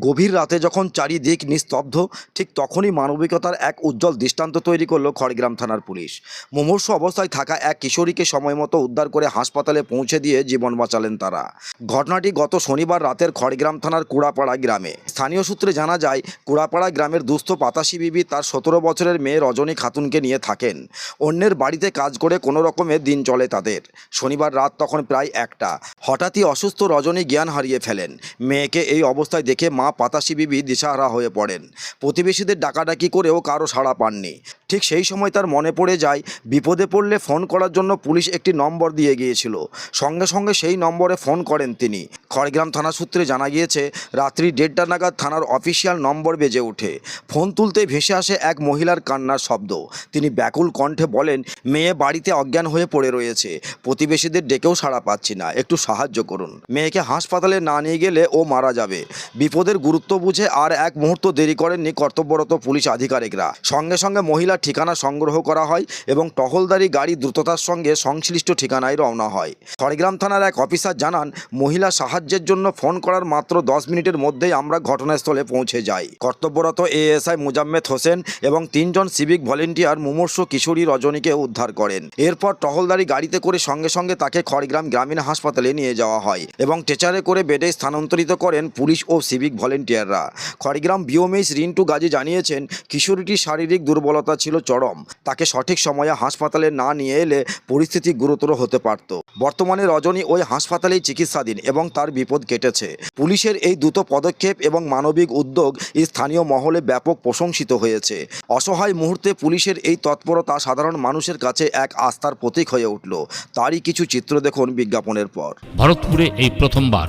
গভীর রাতে যখন চারিদিক নিস্তব্ধ, ঠিক তখনই মানবিকতার এক উজ্জ্বল দৃষ্টান্ত তৈরি করল খড়গ্রাম থানার পুলিশ। মুমূর্ষু অবস্থায় থাকা এক কিশোরীকে সময় মতো উদ্ধার করে হাসপাতালে পৌঁছে দিয়ে জীবন বাঁচালেন তারা। ঘটনাটি গত শনিবার রাতের খড়গ্রাম থানার কুড়াপাড়া গ্রামে। স্থানীয় সূত্রে জানা যায়, কুড়াপাড়া গ্রামের দুস্থ পাতাশি বিবি তার সতেরো বছরের মেয়ে রজনী খাতুনকে নিয়ে থাকেন। অন্যের বাড়িতে কাজ করে কোনো রকমে দিন চলে তাদের। শনিবার রাত তখন প্রায় একটা। হঠাৎই অসুস্থ রজনী জ্ঞান হারিয়ে ফেলেন। মেয়েকে এই অবস্থায় দেখে মা পাতাশি বিবি দিশাহারা হয়ে পড়েন। প্রতিবেশীদের ডাকাডাকি করেও কারও সাড়া পাননি। ঠিক সেই সময় তার মনে পড়ে যায়, বিপদে পড়লে ফোন করার জন্য পুলিশ একটি নম্বর দিয়ে গিয়েছিল। সঙ্গে সঙ্গে সেই নম্বরে ফোন করেন তিনি। খড়গ্রাম থানা সূত্রে জানা গিয়েছে, রাত্রি দেড়টা নাগাদ থানার অফিসিয়াল নম্বর বেজে ওঠে। ফোন তুলতে ভেসে আসে এক মহিলার কান্নার শব্দ। তিনি ব্যাকুল কণ্ঠে বলেন, মেয়ে বাড়িতে অজ্ঞান হয়ে পড়ে রয়েছে। প্রতিবেশীদের ডেকেও সাড়া পাচ্ছি না। একটু সাহায্য করুন। মেয়েকে হাসপাতালে না নিয়ে গেলে ও মারা যাবে। বিপদের গুরুত্ব বুঝে আর এক মুহূর্ত দেরি করেননি কর্তব্যরত পুলিশ আধিকারিকরা। সঙ্গে সঙ্গে মহিলার ঠিকানা সংগ্রহ করা হয় এবং টহলদারি গাড়ি দ্রুততার সঙ্গে সংশ্লিষ্ট ঠিকানায় রওনা হয়। খড়গ্রাম থানার এক অফিসার জানান, মহিলা সাহায্যের জন্য ফোন করার মাত্র দশ মিনিটের মধ্যেই আমরা ঘটনাস্থলে পৌঁছে যাই। কর্তব্যরত এএসআই মুজাম্মেদ হোসেন এবং তিনজন সিভিক ভলেন্টিয়ার মুমর্ষ কিশোরী রজনীকে উদ্ধার করেন। এরপর টহলদারি গাড়িতে করে সঙ্গে সঙ্গে তাকে খড়গ্রাম গ্রামীণ হাসপাতালে নিয়ে যাওয়া হয় এবং টেচারে করে বেডে স্থানান্তরিত করেন পুলিশ ও সিভিক ভলেন্টিয়াররা। খড়গ্রাম বিওমেইস রিন্টু গাজী জানিয়েছেন, কিশোরীটির শারীরিক দুর্বলতা ছিল চরম। তাকে সঠিক সময়ে হাসপাতালে না নিয়ে এলে পরিস্থিতি গুরুতর হতে পারত। বর্তমানে রজনী ওই হাসপাতালেই চিকিৎসাধীন এবং তার বিপদ কেটেছে। পুলিশের এই দ্রুত পদক্ষেপ এবং মানবিক উদ্যোগ স্থানীয় মহলে ব্যাপক প্রশংসিত হয়েছে। অসহায় মুহূর্তে পুলিশের এই তৎপরতা সাধারণ মানুষের কাছে এক আস্থার প্রতীক হয়ে উঠল। তারই কিছু চিত্র দেখুন বিজ্ঞাপনের পর। ভারতপুরে এই প্রথমবার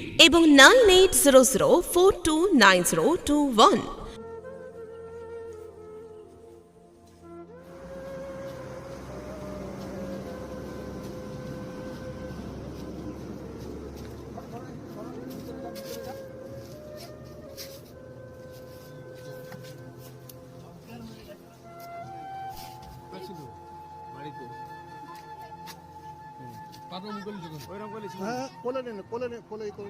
এবং nine eight zero zero four two nine zero two one. কোলে নেন কোলে নেন কোলে ই করে